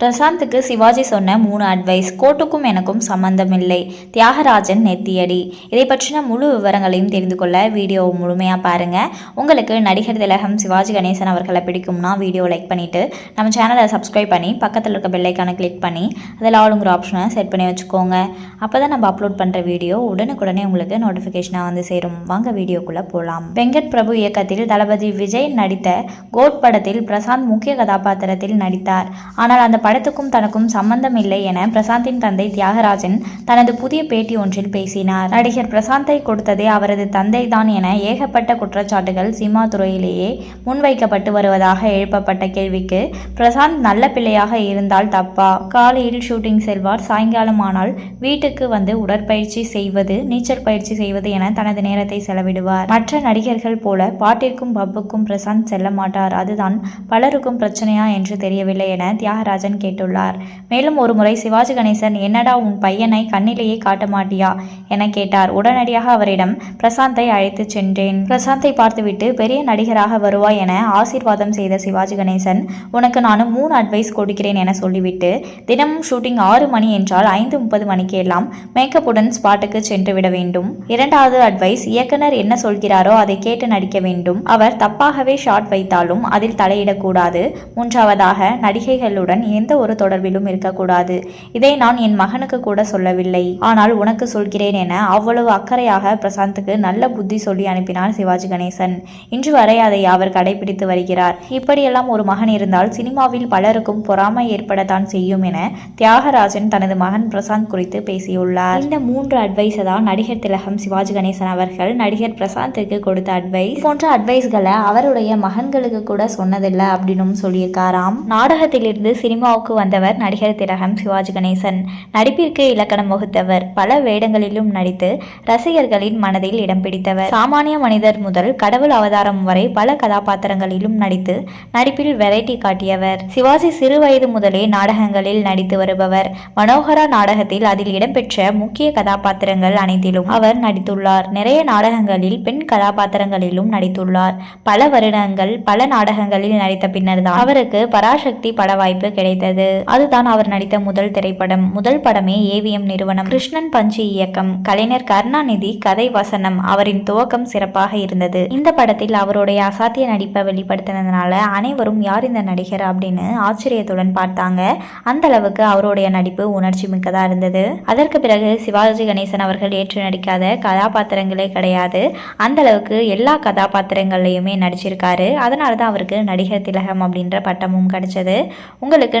பிரசாந்துக்கு சிவாஜி சொன்ன மூணு அட்வைஸ் கோர்ட்டுக்கும் எனக்கும் சம்பந்தமில்லை. தியாகராஜன் நெத்தியடி. இதை பற்றின முழு விவரங்களையும் தெரிந்து கொள்ள வீடியோ முழுமையாக பாருங்கள் உங்களுக்கு நடிகர் திலகம் சிவாஜி கணேசன் அவர்களை பிடிக்கும்னா வீடியோ லைக் பண்ணிவிட்டு நம்ம சேனலை சப்ஸ்கிரைப் பண்ணி பக்கத்தில் இருக்க பெல்லைக்கான கிளிக் பண்ணி அதில் ஆளுங்கிற ஆப்ஷனை செட் பண்ணி வச்சுக்கோங்க. அப்போ தான் நம்ம அப்லோட் பண்ணுற வீடியோ உடனுக்குடனே உங்களுக்கு நோட்டிஃபிகேஷனாக வந்து சேரும். வாங்க வீடியோக்குள்ளே போகலாம் வெங்கட் பிரபு இயக்கத்தில் தளபதி விஜய் நடித்த கோட் படத்தில் பிரசாந்த் முக்கிய கதாபாத்திரத்தில் நடித்தார். ஆனால் அந்த படத்துக்கும் தனக்கும் சம்பந்தம் இல்லை என பிரசாந்தின் தந்தை தியாகராஜன் தனது புதிய பேட்டி ஒன்றில் பேசினார். நடிகர் பிரசாந்தை கொடுத்ததே அவரது தந்தை தான் என ஏகப்பட்ட குற்றச்சாட்டுகள் சினிமா துறையிலேயே முன்வைக்கப்பட்டு வருவதாக எழுப்பப்பட்ட கேள்விக்கு பிரசாந்த் நல்ல பிள்ளையாக இருந்தால் தப்பா? காலையில் ஷூட்டிங் செல்வார். சாயங்காலம் ஆனால் வீட்டுக்கு வந்து உடற்பயிற்சி செய்வது நீச்சல் பயிற்சி செய்வது என தனது நேரத்தை செலவிடுவார். மற்ற நடிகர்கள் போல பாட்டிற்கும் பப்புக்கும் பிரசாந்த் செல்ல மாட்டார். அதுதான் பலருக்கும் பிரச்சனையா என்று தெரியவில்லை என தியாகராஜன் கேட்டுள்ளார். மேலும் ஒருமுறை சிவாஜி கணேசன் என்னடா உன் பையனை கண்ணிலேயே காட்ட மாட்டியா? என கேட்டார். உடனடியாக அவரிடம் பிரசாந்தை அழைத்து சென்றேன். பிரசாந்தை பார்த்துவிட்டு பெரிய நடிகராக வருவாய் என ஆசீர்வாதம் செய்த சிவாஜி கணேசன் உனக்கு நானும் மூணு அட்வைஸ் கொடுக்கிறேன் என சொல்லிவிட்டு தினமும் ஷூட்டிங் ஆறு மணி என்றால் ஐந்து முப்பது மணிக்கு எல்லாம் மேக்கப்புடன் ஸ்பாட்டுக்கு சென்று விட வேண்டும். இரண்டாவது அட்வைஸ் இயக்குனர் என்ன சொல்கிறாரோ அதை கேட்டு நடிக்க வேண்டும். அவர் தப்பாகவே ஷாட் வைத்தாலும் அதில் தலையிடக்கூடாது. மூன்றாவதாக நடிகைகளுடன் எந்த எந்த ஒரு தொடர்பிலும் இருக்கக்கூடாது. இதை நான் என் மகனுக்கு கூட சொல்லவில்லை. ஆனால் உனக்கு சொல்கிறேன் என அவ்வளவு அக்கறையாக பிரசாந்துக்கு நல்ல புத்தி சொல்லி அனுப்பினார் சிவாஜி கணேசன். இன்று வரை அதை அவர் கடைபிடித்து வருகிறார். இப்படியெல்லாம் ஒரு மகன் இருந்தால் சினிமாவில் பலருக்கும் பொறாமை ஏற்படத்தான் செய்யும் என தியாகராஜன் தனது மகன் பிரசாந்த் குறித்து பேசியுள்ளார். இந்த மூன்று அட்வைஸை தான் நடிகர் திலகம் சிவாஜி கணேசன் அவர்கள் நடிகர் பிரசாந்திற்கு கொடுத்த அட்வைஸ் போன்ற அட்வைஸ்களை அவருடைய மகன்களுக்கு கூட சொன்னதில்லை அப்படின்னும் சொல்லியிருக்காராம். நாடகத்திலிருந்து சினிமா சினிமாவுக்கு வந்தவர் நடிகர் திலகம் சிவாஜி கணேசன். நடிப்பிற்கு இலக்கணம் வகுத்தவர். பல வேடங்களிலும் நடித்து ரசிகர்களின் மனதில் இடம் பிடித்தவர். சாமானிய மனிதர் முதல் கடவுள் அவதாரம் வரை பல கதாபாத்திரங்களிலும் நடித்து நடிப்பில் வெரைட்டி காட்டியவர். சிவாஜி சிறு வயது முதலே நாடகங்களில் நடித்து வருபவர். மனோகரா நாடகத்தில் அதில் இடம்பெற்ற முக்கிய கதாபாத்திரங்கள் அனைத்திலும் அவர் நடித்துள்ளார். நிறைய நாடகங்களில் பெண் கதாபாத்திரங்களிலும் நடித்துள்ளார். பல வருடங்கள் பல நாடகங்களில் நடித்த பின்னர் தான் அவருக்கு பராசக்தி பட வாய்ப்பு கிடைத்தது. அதுதான் அவர் நடித்த முதல் திரைப்படம். முதல் படமே ஏவிஎம் நிறுவனம். கிருஷ்ணன் பஞ்சு இயக்கம். கலைஞர் கருணாநிதி கதை வசனம். அவரின் துவக்கம் சிறப்பாக இருந்தது. இந்த படத்தில் அவருடைய அசாத்திய நடிப்பை வெளிப்படுத்தினதுனால அனைவரும் யார் இந்த நடிகர் அப்படின்னு ஆச்சரியத்துடன் பார்த்தாங்க. அந்த அளவுக்கு அவருடைய நடிப்பு உணர்ச்சி மிக்கதா இருந்தது. அதற்கு பிறகு சிவாஜி கணேசன் அவர்கள் ஏற்று நடிக்காத கதாபாத்திரங்களே கிடையாது. அந்த அளவுக்கு எல்லா கதாபாத்திரங்கள்லையுமே நடிச்சிருக்காரு. அதனால தான் அவருக்கு நடிகர் திலகம் அப்படின்ற பட்டமும் கிடைச்சது. உங்களுக்கு